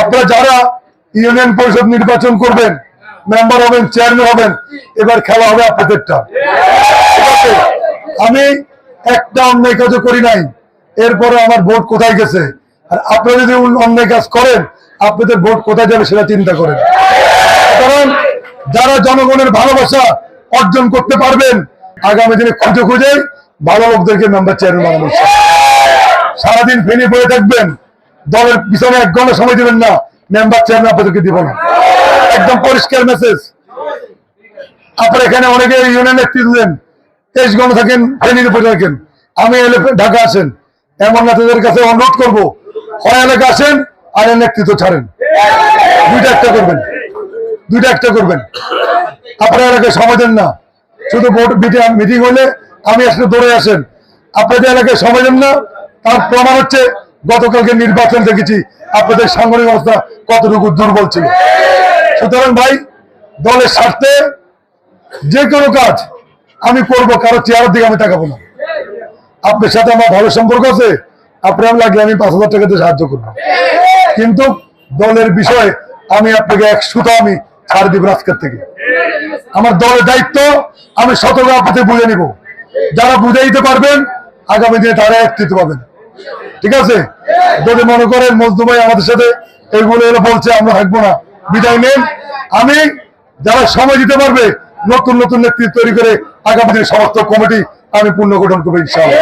আপনারা যারা ইউনিয়ন পরিষদ নির্বাচন করবেন মেম্বার হবেন চেয়ারম্যান হবেন, এবার খেলা হবে আপনাদেরটা। আমি একটা অন্যায় কাজও করি নাই, এরপরে আমার ভোট কোথায় গেছে? আর আপনারা যদি অন্যায় কাজ করেন, আপনাদের ভোট কোথায় যাবে সেটা চিন্তা করেন। কারণ যারা জনগণের ভালোবাসা অর্জন করতে পারবেন, আগামী দিনে খুঁজে খুঁজে ভালো লোকদেরকে মেম্বার চেয়ারম্যান বানানো সারাদিন ফেনি বয়ে থাকবেন দলের পিছনে এক ঘণ্টা সময় দিবেন না মেম্বার চেয়ারম্যান আপনাদেরকে দিব না। একদম পরিষ্কার মেসেজ আপনার এখানে অনেকে ইউনিয়ন নেতৃত্ব দেন তেইশ ঘণ্টা থাকেন, ফেনীর উপরে থাকেন। আমি এলে ঢাকা আসেন। এমন নেতাদের কাছে অনুরোধ করব হয় এলাকা আসেন, আর নেতৃত্ব ছাড়েন। দুইটা একটা করবেন। দুইটা একটা করবেন। আপনার এলাকায় সময় দেন না। শুধু ভোট মিটিং হলে আমি আসলে দৌড়ে আসেন। আপনাদের এলাকায় সময় দেন না। তার প্রমাণ হচ্ছে গতকালকে নির্বাচন দেখেছি, আপনাদের সাংগঠনিক অবস্থা কতটুকু দুর্বল ছিল। সুতরাং ভাই, দলের স্বার্থে যে কোনো কাজ আমি করব, কারও চেয়ারের দিকে আমি তাকাবো না। আপনার সাথে আমার ভালো সম্পর্ক আছে, আপনার লাগলে আমি পাঁচ হাজার টাকাতে সাহায্য করব। কিন্তু দলের বিষয়ে আমি আপনাকে এক সুতা আমি ছাড় দিব আজকের থেকে। আমার দলের দায়িত্ব, আমি সতর্ক আপনাদের বুঝে নিব। যারা বুঝে দিতে পারবেন, আগামী দিনে তারা একত্রিত পাবেন। ঠিক আছে? যদি মনে করেন মজদু ভাই আমাদের সাথে এগুলো এলো বলছে, আমরা থাকব না। বিদায় নেন। আমি যারা সময় দিতে পারবে, নতুন নতুন নেতৃত্ব তৈরি করে আগামী দিনে সমস্ত কমিটি আমি পূর্ণ গঠন করব, ইনশাআল্লাহ।